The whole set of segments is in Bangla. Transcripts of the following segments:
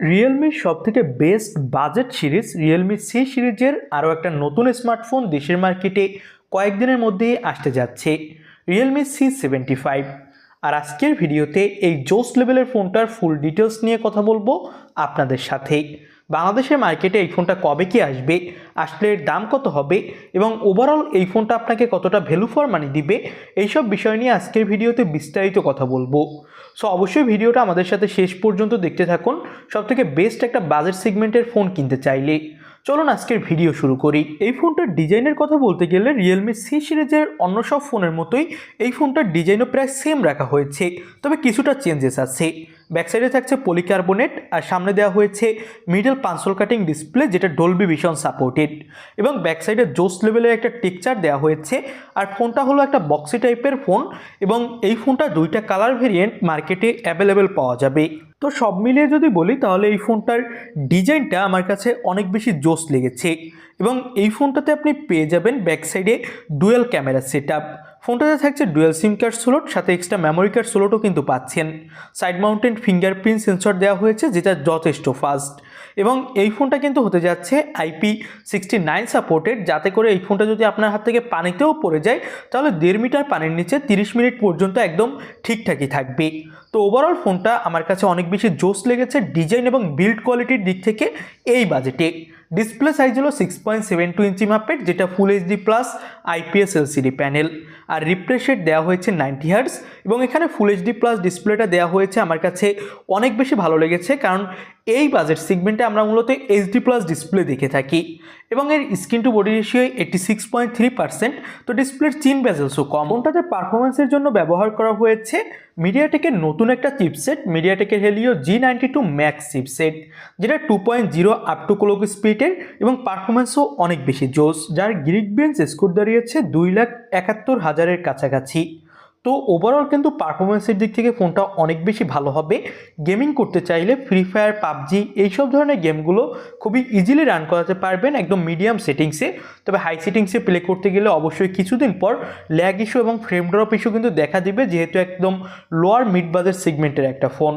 রিয়েলমির সব থেকে best budget series Realme C সিরিজের আরও একটা নতুন স্মার্টফোন দেশের মার্কেটে কয়েকদিনের মধ্যেই আসতে যাচ্ছে রিয়েলমি সি সেভেন্টি ফাইভ আর আজকের ভিডিওতে এই জোস লেভেলের ফোনটার ফুল ডিটেলস নিয়ে কথা বলব আপনাদের সাথে। বাংলাদেশের মার্কেটে এই ফোনটা কবে কি আসবে, আসলে এর দাম কত হবে এবং ওভারঅল এই ফোনটা আপনাকে কতটা ভ্যালু ফর মানি দিবে, এইসব বিষয় নিয়ে আজকের ভিডিওতে বিস্তারিত কথা বলব। সো অবশ্যই ভিডিওটা আমাদের সাথে শেষ পর্যন্ত দেখতে থাকুন, সবথেকে বেস্ট একটা বাজেট সেগমেন্টের ফোন কিনতে চাইলে। চলুন আজকের ভিডিও শুরু করি। এই ফোনটার ডিজাইনের কথা বলতে গেলে রিয়েলমি সি সিরিজের অন্য সব ফোনের মতোই এই ফোনটার ডিজাইনও প্রায় সেম রাখা হয়েছে, তবে কিছুটা চেঞ্জেস আছে। ব্যাকসাইডে থাকছে পলিকার্বনেট আর সামনে দেওয়া হয়েছে middle punch hole cutting display যেটা ডলবি ভিশন সাপোর্টেড। এবং ব্যাকসাইডে জোস লেভেলের একটা টেকচার দেওয়া হয়েছে আর ফোনটা হলো একটা বক্সি টাইপের ফোন এবং এই ফোনটা দুইটা কালার ভেরিয়েন্ট মার্কেটে অ্যাভেলেবেল পাওয়া যাবে। তো সব মিলিয়ে যদি বলি তাহলে এই ফোনটার ডিজাইনটা আমার কাছে অনেক বেশি জোস লেগেছে। এবং এই ফোনটাতে আপনি পেয়ে যাবেন ব্যাক সাইডে ডুয়েল ক্যামেরা সেট ফোনটাতে থাকছে ডুয়েল সিম কার্ড স্লোট, সাথে এক্সট্রা মেমোরি কার্ড স্লোটও কিন্তু পাচ্ছেন। সাইড মাউন্টেন ফিঙ্গারপ্রিন্ট সেন্সর দেওয়া হয়েছে, যেটা যথেষ্ট ফাস্ট এবং এই ফোনটা কিন্তু হতে যাচ্ছে আইপি সিক্সটি নাইন সাপোর্টেড যাতে করে এই ফোনটা যদি আপনার হাত থেকে পানিতেও পড়ে যায়, তাহলে দেড় মিটার পানির নিচে তিরিশ মিনিট পর্যন্ত একদম ঠিকঠাকই থাকবে। তো ওভারঅল ফোনটা আমার কাছে অনেক বেশি জোস লেগেছে ডিজাইন এবং বিল্ড কোয়ালিটির দিক থেকে এই বাজেটে ডিসপ্লে সাইজ হলো six point seven two inch মাপের যেটা full HD plus IPS LCD panel আর রিফ্রেশ রেট দেওয়া হয়েছে নাইনটি হার্স এবং এখানে ফুল এইচডি প্লাস ডিসপ্লেটা দেওয়া হয়েছে আমার কাছে অনেক বেশি ভালো লেগেছে, কারণ এই বাজেট সেগমেন্টে আমরা মূলত এইচডি প্লাস ডিসপ্লে দেখে থাকি এবং এর screen to body ratio eighty six point three percent তো ডিসপ্লের চিন বেজেলসও কম। ওটাতে পারফরমেন্সের জন্য ব্যবহার করা হয়েছে? মিডিয়াটেকের নতুন একটা chipset মিডিয়াটেকের Helio G ninety two max chipset যেটা two point zero up to clock স্পিডের এবং পারফরমেন্সও অনেক বেশি জোস যার গ্রিক বেঞ্চ স্কোর দাঁড়িয়েছে দুই লাখ একাত্তর হাজারের কাছাকাছি। তো ওভারঅল কিন্তু পারফরমেন্সের দিক থেকে ফোনটা অনেক বেশি ভালো হবে। গেমিং করতে চাইলে ফ্রি ফায়ার পাবজি এইসব ধরনের গেমগুলো খুবই ইজিলি রান করাতে পারবেন একদম মিডিয়াম সেটিংসে তবে হাই সেটিংসে প্লে করতে গেলে অবশ্যই কিছুদিন পর ল্যাগ ইস্যু এবং ফ্রেম ড্রপ ইস্যু কিন্তু দেখা দিবে, যেহেতু একদম লোয়ার মিড বাজেট সেগমেন্টের একটা ফোন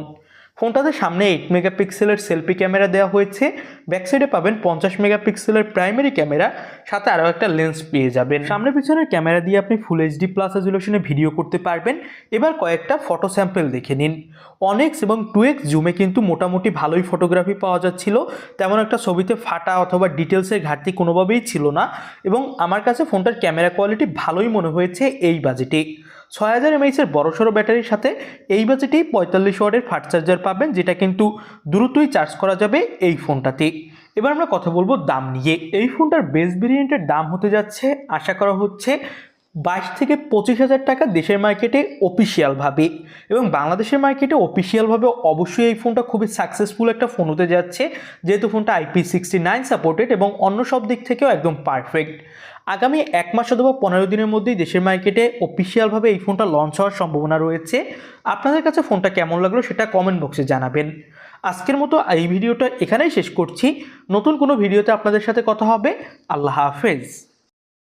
ফোনটাতে সামনে এইট মেগাপিক্সেলের সেলফি ক্যামেরা দেওয়া হয়েছে। ব্যাক সাইডে পাবেন পঞ্চাশ মেগাপিক্সেলের প্রাইমারি ক্যামেরা সাথে আরও একটা লেন্স পেয়ে যাবেন। সামনে পিছনের ক্যামেরা দিয়ে আপনি ফুল এইচডি প্লাস রেজুলেশনে ভিডিও করতে পারবেন। এবার কয়েকটা ফটো স্যাম্পেল দেখে নিন। অনেক্স এবং টু এক্স জুমে কিন্তু মোটামুটি ভালোই ফটোগ্রাফি পাওয়া যাচ্ছিল। তেমন একটা ছবিতে ফাটা অথবা ডিটেলসের ঘাটতি কোনোভাবেই ছিল না। এবং আমার কাছে ফোনটার ক্যামেরা কোয়ালিটি ভালোই মনে হয়েছে এই বাজেটে ছয় হাজার এমএইচের বড়সড় ব্যাটারির সাথে এই বাজেটেই পঁয়তাল্লিশ ওয়ার্ডের ফাস্ট চার্জার পাবেন, যেটা কিন্তু দ্রুতই চার্জ করা যাবে এই ফোনটাতে। এবার আমরা কথা বলব দাম নিয়ে। এই ফোনটার বেস ভেরিয়েন্টের দাম হতে যাচ্ছে, আশা করা হচ্ছে বাইশ থেকে পঁচিশ হাজার টাকা দেশের মার্কেটে অফিসিয়ালভাবে এবং বাংলাদেশের মার্কেটে অফিসিয়ালভাবে অবশ্যই এই ফোনটা খুবই সাকসেসফুল একটা ফোন হতে যাচ্ছে, যেহেতু ফোনটা আইপি সিক্সটি নাইন সাপোর্টেড এবং অন্য সব দিক থেকেও একদম পারফেক্ট আগামী এক মাস অথবা পনেরো দিনের মধ্যেই দেশের মার্কেটে অফিসিয়ালভাবে এই ফোনটা লঞ্চ হওয়ার সম্ভাবনা রয়েছে। আপনাদের কাছে ফোনটা কেমন লাগল সেটা কমেন্ট বক্সে জানাবেন। আজকের মতো এই ভিডিওটা এখানেই শেষ করছি। নতুন কোনো ভিডিওতে আপনাদের সাথে কথা হবে। আল্লাহ হাফেজ।